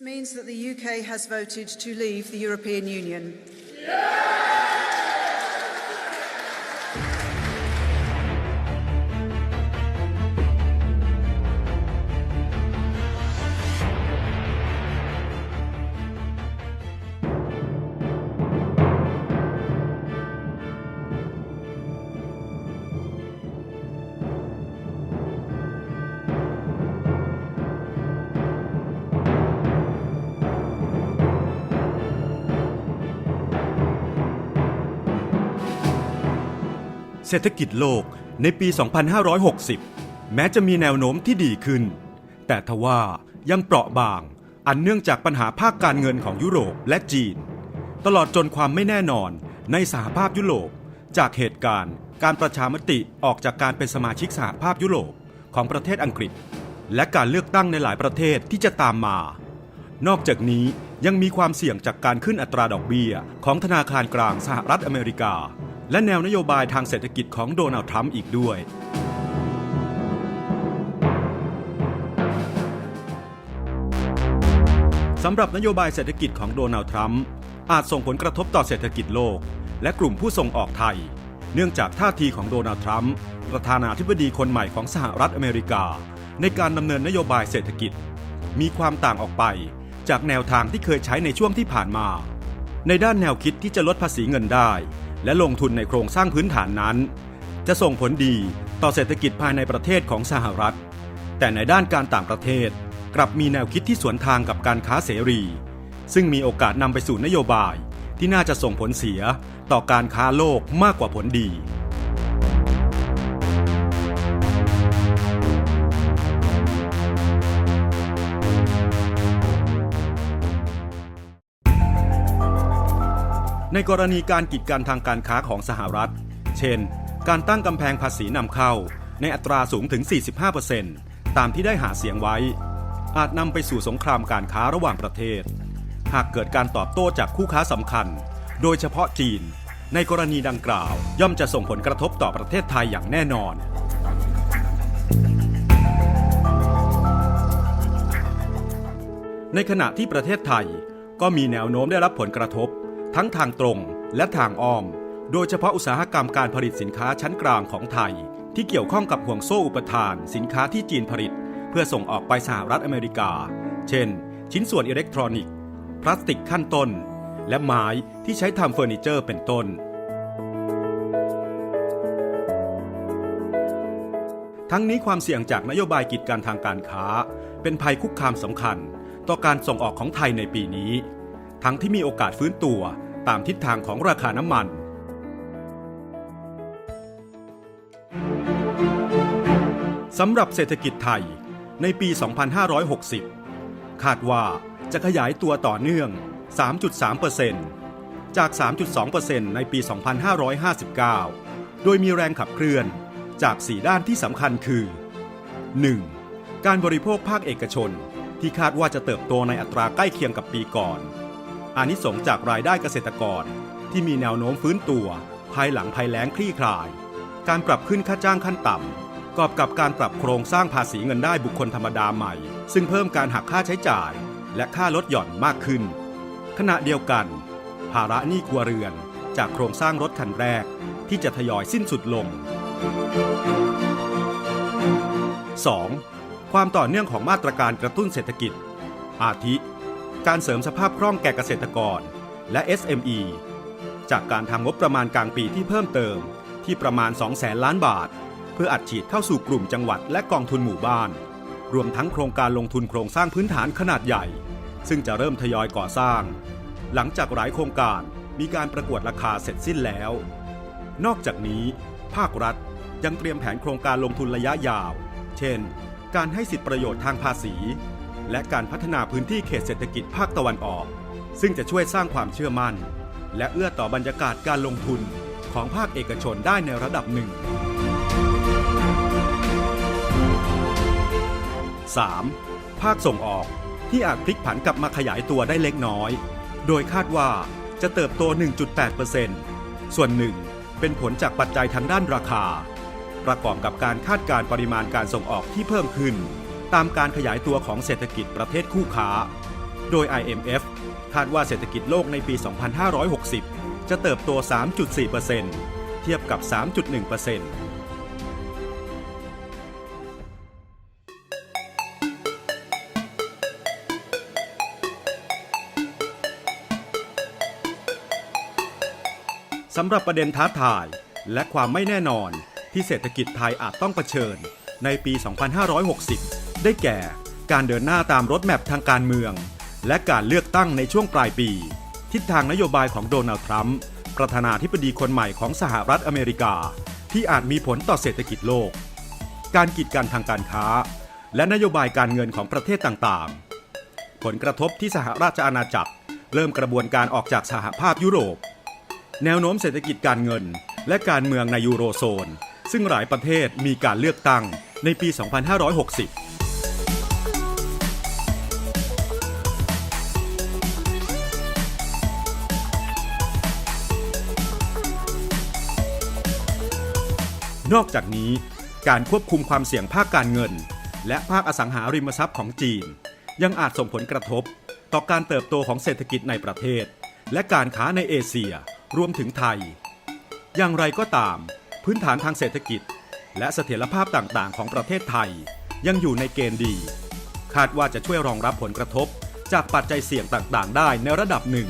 This means that the UK has voted to leave the European Union. เศรษฐกิจโลกในปี 2560 แม้จะมีแนวโน้มที่ดีขึ้น แต่ทว่ายังเปราะบาง อันเนื่องจากปัญหาภาคการเงินของยุโรปและจีน ตลอดจนความไม่แน่นอนในสหภาพยุโรป จากเหตุการณ์ การประชามติออกจากการเป็นสมาชิกสหภาพยุโรปของประเทศอังกฤษ และการเลือกตั้งในหลายประเทศที่จะตามมา นอกจากนี้ยังมีความเสี่ยงจากการขึ้นอัตราดอกเบี้ยของธนาคารกลางสหรัฐอเมริกา และแนวนโยบายทางเศรษฐกิจของโดนัลด์ทรัมป์อีกด้วย สำหรับนโยบายเศรษฐกิจของโดนัลด์ทรัมป์อาจส่งผลกระทบต่อเศรษฐกิจโลก และกลุ่มผู้ส่งออกไทย เนื่องจากท่าทีของโดนัลด์ทรัมป์ประธานาธิบดีคนใหม่ของสหรัฐอเมริกา ในการดำเนินนโยบายเศรษฐกิจ มีความต่างออกไปจากแนวทางที่เคยใช้ในช่วงที่ผ่านมา ในด้านแนวคิดที่จะลดภาษีเงินได้ และลงทุนในโครงสร้างพื้นฐานนั้น จะส่งผลดีต่อเศรษฐกิจภายในประเทศของสหรัฐ แต่ในด้านการต่างประเทศกลับมีแนวคิดที่สวนทางกับการค้าเสรี ซึ่งมีโอกาสนำไปสู่นโยบายที่น่าจะส่งผลเสียต่อการค้าโลกมากกว่าผลดี ในกรณีการกีดกันทางการค้าของสหรัฐ เช่น การตั้งกำแพงภาษีนำเข้า ในอัตราสูงถึง 45%ตามที่ได้หาเสียงไว้ อาจนำไปสู่สงครามการค้าระหว่างประเทศ หากเกิดการตอบโต้จากคู่ค้าสำคัญ โดยเฉพาะจีน ในกรณีดังกล่าว ย่อมจะส่งผลกระทบต่อประเทศไทยอย่างแน่นอนในขณะที่ประเทศไทยก็มีแนวโน้มได้รับผลกระทบ ทั้งทางตรงและทางอ้อม โดยเฉพาะอุตสาหกรรมการผลิตสินค้าชั้นกลางของไทย ที่เกี่ยวข้องกับห่วงโซ่อุปทาน สินค้าที่จีนผลิต เพื่อส่งออกไปสหรัฐอเมริกา เช่น ชิ้นส่วนอิเล็กทรอนิกส์ พลาสติกขั้นต้น และไม้ที่ใช้ทำเฟอร์นิเจอร์เป็นต้น ทั้งนี้ความเสี่ยงจากนโยบายกีดกันทางการค้า เป็นภัยคุกคามสำคัญ ต่อการส่งออกของไทยในปีนี้ ทั้งที่มีโอกาสฟื้นตัวตามทิศทางของราคาน้ำมัน สำหรับเศรษฐกิจไทยในปี 2560 คาดว่าจะขยายตัวต่อเนื่อง 3.3%จาก 3.2%ในปี 2559 โดยมีแรงขับเคลื่อนจาก 4 ด้านที่สำคัญคือ 1. การบริโภคภาคเอกชนที่คาดว่าจะเติบโตในอัตราใกล้เคียงกับปีก่อน อานิสงส์จากรายได้เกษตรกร ที่มีแนวโน้มฟื้นตัว ภายหลังภัยแล้งคลี่คลาย การปรับขึ้นค่าจ้างขั้นต่ำกอบกับการปรับโครงสร้างภาษีเงินได้บุคคลธรรมดาใหม่ ซึ่งเพิ่มการหักค่าใช้จ่าย และค่าลดหย่อนมากขึ้น ขณะเดียวกัน ภาระหนี้ครัวเรือนจากโครงสร้างรถคันแรกที่จะทยอยสิ้นสุดลง 2. ความต่อเนื่องของมาตรการกระตุ้นเศรษฐกิจ อาทิ การเสริมสภาพคล่องแก่เกษตรกร และ SME จากการทำงบประมาณกลางปีที่เพิ่มเติมที่ประมาณ 2 0 0แสนล้านบาท เพื่ออัดฉีดเข้าสู่กลุ่มจังหวัดและกองทุนหมู่บ้าน รวมทั้งโครงการลงทุนโครงสร้างพื้นฐานขนาดใหญ่ ซึ่งจะเริ่มทยอยก่อสร้าง หลังจากหลายโครงการมีการประกวดราคาเสร็จสิ้นแล้ว นอกจากนี้ ภาครัฐยังเตรียมแผนโครงการลงทุนระยะยาว เช่น การให้สิทธิประโยชน์ทางภาษี และการพัฒนาพื้นที่เขตเศรษฐกิจภาคตะวันออก ซึ่งจะช่วยสร้างความเชื่อมั่น และเอื้อต่อบรรยากาศการลงทุนของภาคเอกชนได้ในระดับหนึ่ง 3. ภาคส่งออกที่อาจพลิกผันกลับมาขยายตัวได้เล็กน้อย โดยคาดว่าจะเติบโต 1.8%ส่วนหนึ่งเป็นผลจากปัจจัยทางด้านราคา ประกอบกับการคาดการปริมาณการส่งออกที่เพิ่มขึ้น ตามการขยายตัวของเศรษฐกิจประเทศคู่ค้า โดย IMF คาดว่าเศรษฐกิจโลกในปี 2560 จะเติบโต 3.4%เทียบกับ 3.1%สำหรับประเด็นท้าทายและความไม่แน่นอนที่เศรษฐกิจไทยอาจต้องเผชิญในปี 2560 ได้แก่ การเดินหน้าตามรถแมพทางการเมือง และการเลือกตั้งในช่วงปลายปี ทิศทางนโยบายของโดนัลด์ทรัมป์ประธานาธิบดีคนใหม่ของสหรัฐอเมริกา ที่อาจมีผลต่อเศรษฐกิจโลก การกีดกันทางการค้า และนโยบายการเงินของประเทศต่างๆ ผลกระทบที่สหราชอาณาจักร เริ่มกระบวนการออกจากสหภาพยุโรป แนวโน้มเศรษฐกิจการเงิน และการเมืองในยูโรโซน ซึ่งหลายประเทศมีการเลือกตั้งในปี 2560 นอกจากนี้ การควบคุมความเสี่ยงภาคการเงิน และภาคอสังหาริมทรัพย์ของจีน ยังอาจส่งผลกระทบ ต่อการเติบโตของเศรษฐกิจในประเทศ และการค้าในเอเชียรวมถึงไทย อย่างไรก็ตาม พื้นฐานทางเศรษฐกิจ และเสถียรภาพต่างๆ ของประเทศไทย ยังอยู่ในเกณฑ์ดี คาดว่าจะช่วยรองรับผลกระทบ จากปัจจัยเสี่ยงต่างๆ ได้ในระดับหนึ่ง